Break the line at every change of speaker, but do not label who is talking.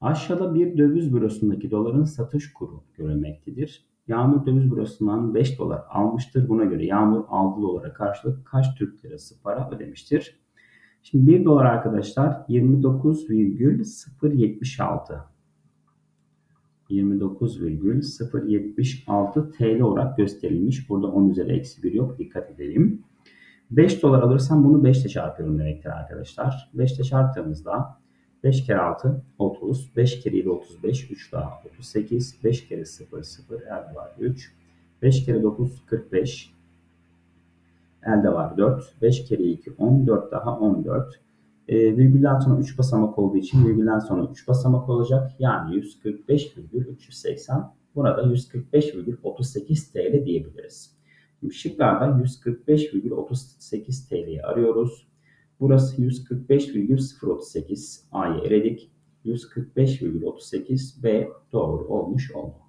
Aşağıda bir döviz bürosundaki doların satış kuru görülmektedir. Yağmur döviz bürosundan 5 dolar almıştır. Buna göre Yağmur aldığı dolara karşılık kaç Türk lirası para ödemiştir? Şimdi 1 dolar arkadaşlar 29,076 29,076 TL olarak gösterilmiş. Burada 10 üzeri eksi 1 yok. Dikkat edelim. 5 dolar alırsam bunu 5 ile çarpıyorum demektir arkadaşlar. 5 ile çarptığımızda 5 kere 6 30, 5 kere 7 35, 3 daha 38, 5 kere 0 0 elde var 3, 5 kere 9 45, elde var 4, 5 kere 2 14 daha 14. E, virgülden sonra 3 basamak olduğu için virgülden sonra 3 basamak olacak. Yani 145,380. Burada 145,38 TL diyebiliriz. Şimdi şıklarda 145,38 TL'yi arıyoruz. Burası 145,038 A'yı eledik. 145,38 B doğru olmuş oldu.